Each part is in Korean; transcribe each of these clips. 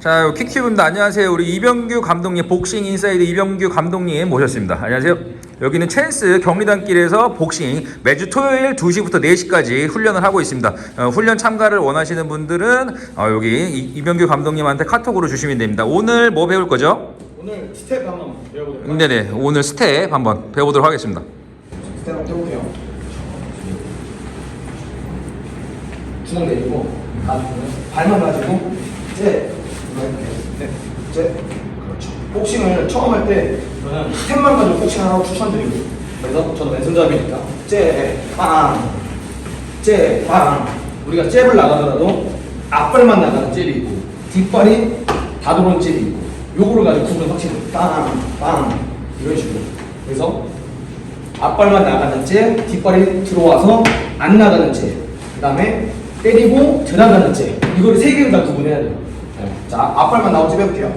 자, 킥큐브입니다. 안녕하세요. 우리 이병규 감독님, 복싱 인사이드 이병규 감독님 모셨습니다. 안녕하세요. 여기는 찬스 경리단길에서 복싱 매주 토요일 2시부터 4시까지 훈련을 하고 있습니다. 어, 훈련 참가를 원하시는 분들은 어, 여기 이- 이병규 감독님한테 카톡으로 주시면 됩니다. 오늘 뭐 배울 거죠? 오늘 스텝 한번 배워보도록 하겠습니다. 네네. 오늘 스텝 한번 배워보도록 하겠습니다. 스텝 한번 해볼게요. 주먹 내리고 가지고 발만 가지고 제 이거 이렇게 네. 제 그렇죠. 복싱을 처음 할 때 저는 스텝만 가지고 복싱 하라고 추천드리고 그래서 저는 왼손잡이니까 제빵 제빵 우리가 잽을 나가더라도 앞발만 나가는 잽이 있고 뒷발이 다 들어오는 잽이 있고 요거를 가지고 구분 확실히 빵빵 이런 식으로 그래서 앞발만 나가는 채, 뒷발이 들어와서 안 나가는 채, 그 다음에 때리고 들어가는 채. 이거를 세 개를 다 구분해야 돼요. 네. 자, 앞발만 나온 채 해볼게요.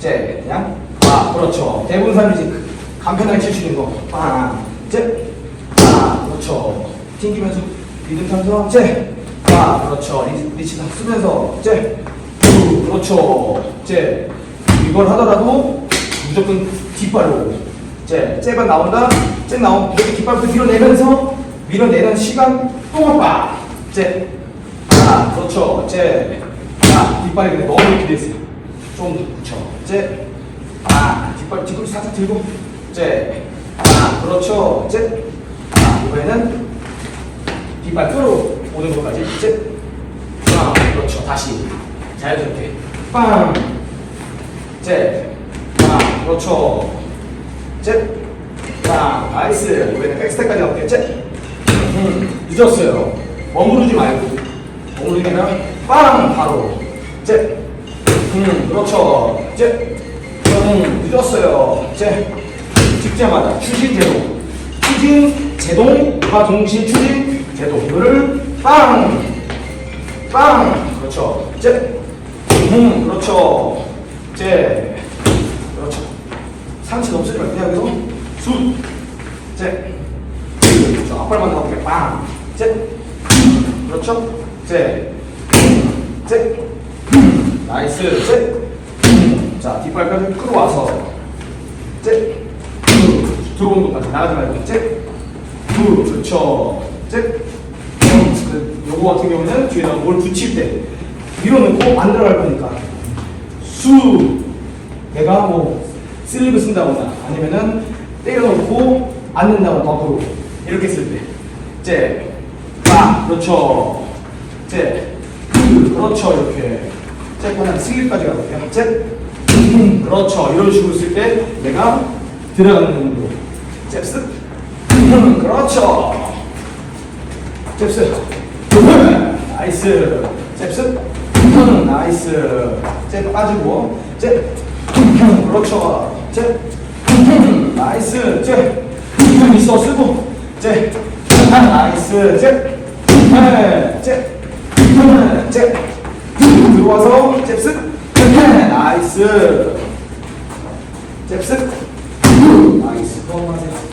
채, 그냥, 아, 그렇죠. 대부분 사람들이 그 간편하게 칠 수 있는 거. 빵, 채, 아, 그렇죠. 튕기면서 리듬 타면서 채, 아, 그렇죠. 리, 다 쓰면서 채, 우, 그렇죠. 채. 이걸 하더라도 무조건 뒷발로 제, 잽은 나온다. 잽 나오면 이렇게 뒷발부터 밀어내면서 밀어내는 시간 동안 빡. 잽. 아, 그렇죠. 잽. 아, 뒷발이 근데 너무 이렇게 돼 있어요. 좀 더, 그렇죠. 잽. 아, 뒷발 뒤꿈치 살짝 들고. 잽. 아, 그렇죠. 잽. 아, 이번에는 뒷발 끌어 오는 것까지. 잽. 아, 그렇죠. 다시. 자연스럽게. 빵. 잽. 아, 그렇죠. 잽. 자, 나이스. 이번에는 백스텝까지 갈게요. 잽. 음, 늦었어요. 머무르지 말고. 머무르게 하면 빵! 바로. 잽. 음, 그렇죠. 잽. 음, 늦었어요. 잽. 직자마자 추진 제동. 추진 제동과 동시에 추진 제동. 이거를 빵! 빵! 그렇죠. 잽. 음, 그렇죠. 잽. 그렇죠. 상체 쓰지 말고 여기서 수, 제, 그렇죠. 앞발만 나오게 빵, 제, 그렇죠. 제, 제, 나이스, 제, 자 뒷발까지 끌어와서. 제, 들어오는 것까지 나가지 말고. 제, 두, 그렇죠. 제, 그 요거 같은 경우는 뒤에다가 뭘 붙일 때 밀어넣고 안 들어갈 거니까. 수. 내가 뭐 슬립을 쓴다거나 아니면은 때려놓고 앉는다거나 거꾸로. 이렇게 쓸때. 제, 빠, 그렇죠. 제, 그, 그렇죠 이렇게. 제, 그냥 슬립까지 가볼게요. 제, 음, 그렇죠. 이런 식으로 쓸 때 내가 들어가는 정도 잽스. 음, 그렇죠. 잽스. 나이스. 잽스. 나이스. 잽 빠지고. 잽. 그렇죠. 잽. 나이스. 잽. 있어 쓰고. 잽. 나이스. 잽잽 잽 들어와서 잽스 네, 나이스. 잽스 나이스. 또 하세요.